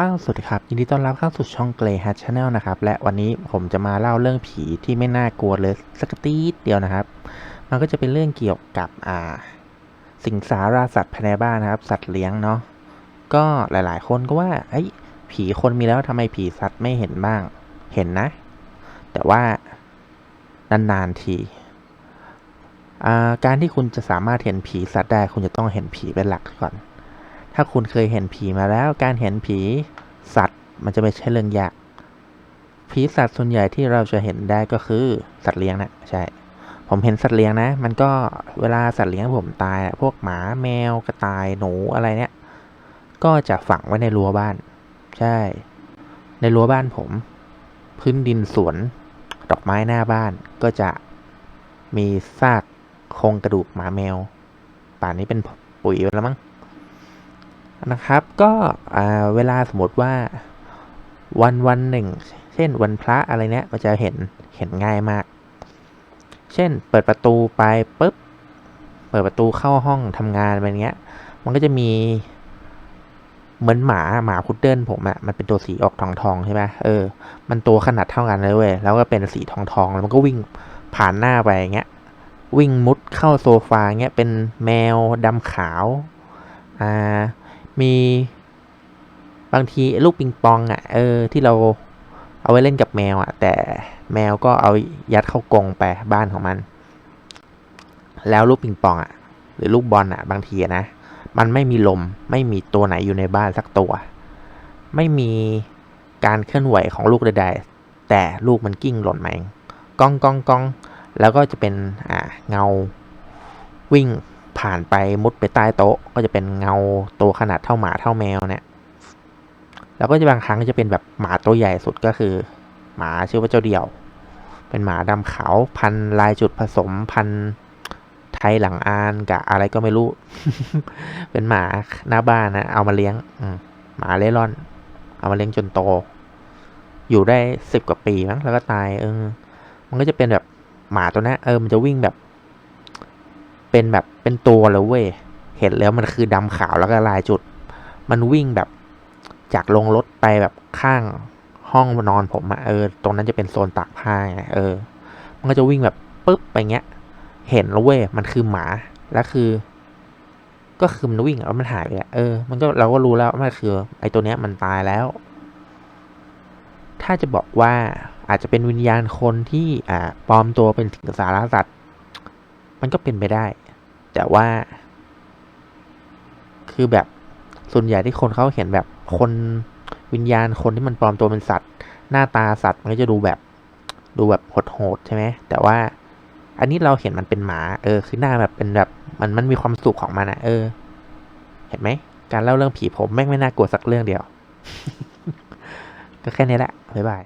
อ้าวสวัสดีครับ ยินดีต้อนรับเข้าสู่ช่อง Grey Hat Channel นะครับ และวันนี้ผมจะมาเล่าเรื่องผีที่ไม่น่ากลัวเลยสักตีดเดียวนะครับ มันก็จะเป็นเรื่องเกี่ยวกับอ่า สิงสาราสัตว์ภายในบ้านนะครับ สัตว์เลี้ยงเนาะก็หลายๆ คนก็ว่าเอ้ผีคนมีแล้วทำไมผีสัตว์ไม่เห็นบ้าง เห็นนะ แต่ว่านานๆทีอ่าการที่คุณจะสามารถเห็นผีสัตว์ได้ คุณจะต้องเห็นผีเป็นหลักก่อน ถ้าคุณเคยเห็นผีมาแล้ว การเห็นผีสัตว์มันจะไม่ใช่เรื่องยาก ผีสัตว์ส่วนใหญ่ที่เราจะเห็นได้ก็คือสัตว์เลี้ยงนะใช่ ผมเห็นสัตว์เลี้ยงนะ มันก็เวลาสัตว์เลี้ยงผมตายพวกหมาแมวกระต่ายหนูอะไรเนี่ย ก็จะฝังไว้ในรั้วบ้าน ใช่ ในรั้วบ้านผม พื้นดินสวนดอกไม้หน้าบ้านก็จะมีซากโครงกระดูกหมาแมว ป่านนี้เป็นปุ๋ยแล้วมั้ง นะครับ ก็เวลาสมมติว่าวันวันหนึ่ง เช่นวันพระอะไรเนี้ยมันจะเห็นเห็นง่ายมาก เช่นเปิดประตูไปปุ๊บ เปิดประตูเข้าห้องทำงานอะไรเงี้ย มันก็จะมีเหมือนหมาหมาพุดเดิ้ลผมอะมันเป็นตัวสีออกทองทองใช่ไหมเออ มันตัวขนาดเท่ากันเลยเว้ยแล้วก็เป็นสีทองทองแล้วมันก็วิ่งผ่านหน้าไปอย่างเงี้ย วิ่งมุดเข้าโซฟาเงี้ยเป็นแมวดำขาว อ่า มีบางทีลูกปิงปองอะเออที่เราเอาไว้เล่นกับแมวอะ แต่แมวก็เอายัดเข้ากรงไปบ้านของมัน แล้วลูกปิงปองอะ หรือลูกบอลอะ บางทีนะ มันไม่มีลมไม่มีตัวไหนอยู่ในบ้านสักตัว ไม่มีการเคลื่อนไหวของลูกใดๆ แต่ลูกมันกิ้งหล่นมาเองก้องก้องก้องแล้วก็จะเป็นอ่าเงาวิ่ง ผ่านไปมุดไปใต้โต๊ะ ก็จะเป็นเงาตัวขนาดเท่าหมาเท่าแมวเนี่ย แล้วก็จะบางครั้งจะเป็นแบบหมาตัวใหญ่สุดก็คือ หมาชื่อว่าเจ้าเดี่ยว เป็นหมาดำขาวพันลายจุดผสมพันไทยหลังอานกับอะไรก็ไม่รู้ เป็นหมาหน้าบ้านนะเอามาเลี้ยงอืหมาเล่ร่อน เอามาเลี้ยงจนโต อยู่ได้สิบกว่าปีมั้งแล้วก็ตายเออมันก็จะเป็นแบบหมาตัวนั้เออมันจะวิ่งแบบ เป็นแบบเป็นตัวเลยเว้ยเห็นแล้วมันคือดำขาวแล้วก็ลายจุด มันวิ่งแบบจากลงรถไปแบบข้างห้องนอนผมอะเออ ตรงนั้นจะเป็นโซนตากผ้าไงเออ มันก็จะวิ่งแบบปุ๊บไปเงี้ย เห็นแล้วเว้ยมันคือหมาแล้วคือ ก็คือมันวิ่งแล้วมันหายไปอะเออ มันก็เราก็รู้แล้วว่ามันคือ ไอ้ตัวเนี้ยมันตายแล้ว ถ้าจะบอกว่าอาจจะเป็นวิญญาณคนที่อ่าปลอมตัวเป็นสิงสารสัตว์ มันก็เป็นไปได้ แต่ว่า คือแบบส่วนใหญ่ที่คนเขาเห็นแบบคนวิญญาณคนที่มันปลอมตัวเป็นสัตว์ หน้าตาสัตว์มันก็จะดูแบบ ดูแบบโหดๆใช่ไหมแต่ว่า อันนี้เราเห็นมันเป็นหมา เออ คือหน้าแบบเป็นแบบ มันมันมีความสุขของมันอะเออ เห็นไหมการเล่าเรื่องผีผมแม่งไม่น่ากลัวสักเรื่องเดียว ก็แค่นี้แหละบ๊ายบาย